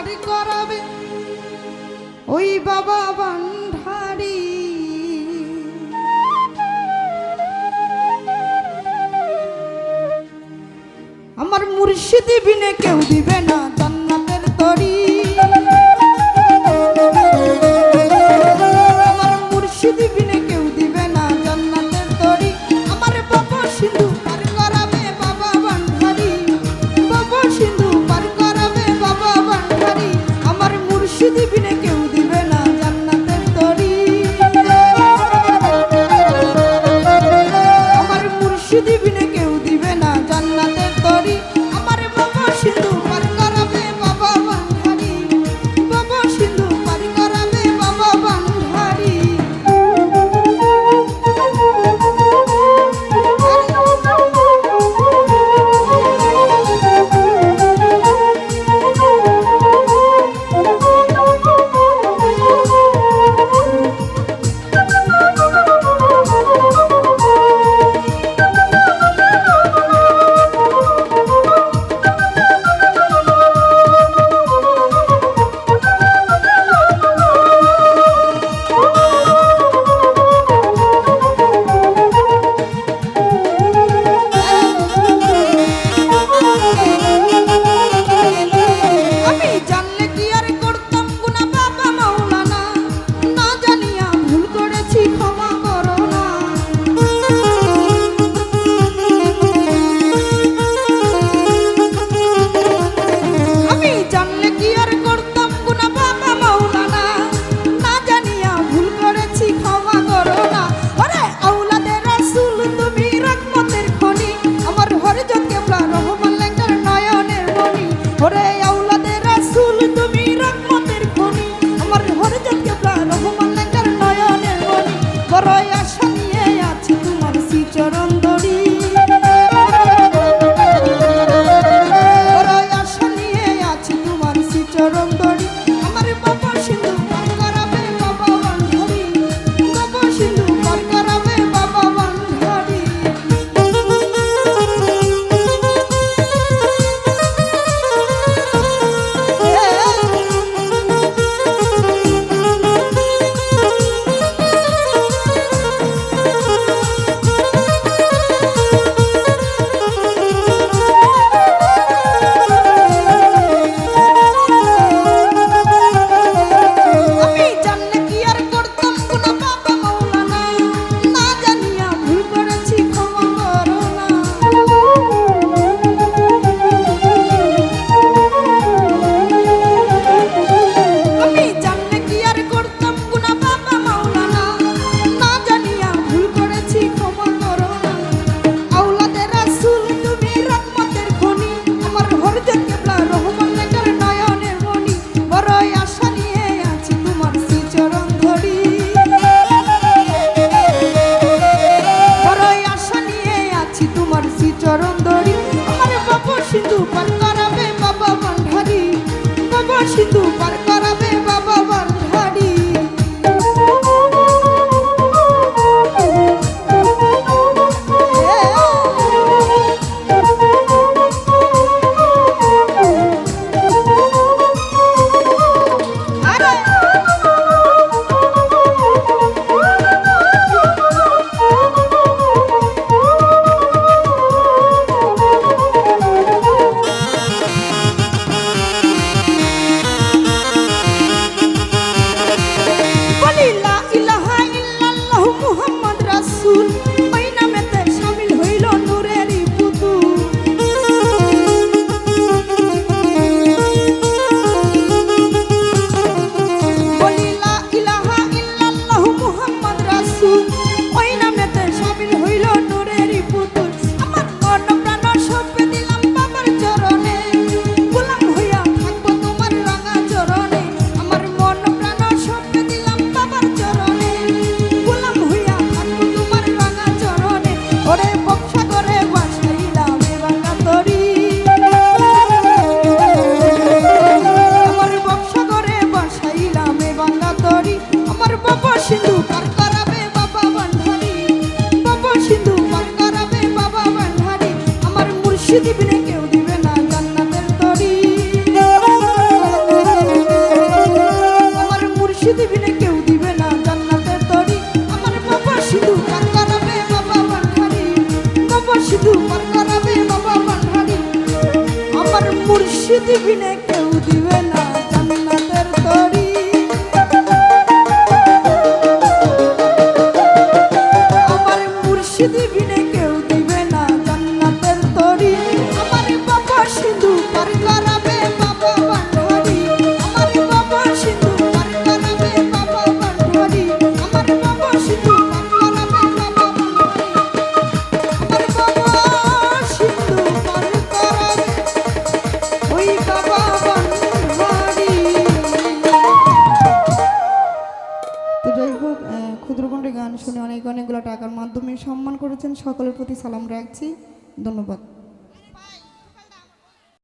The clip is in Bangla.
ভান্ডারি করাবে। ওই বাবা বান্ধারি আমার মুর্শিদি বিনে কেউ দিবে না খুশি দিবি কেউ দিবে না জান্নাতের তরি। আমার মুর্শি কেউ দিবে না জান্নাতের তরি। আমার বাবা সিধু পার করাবে, বাবা বান্ধারি বাবা সিধু পার আমার মুর্শি দিবি কেউ সম্মান করেছেন সকলের প্রতি সালাম রাখছি। ধন্যবাদ।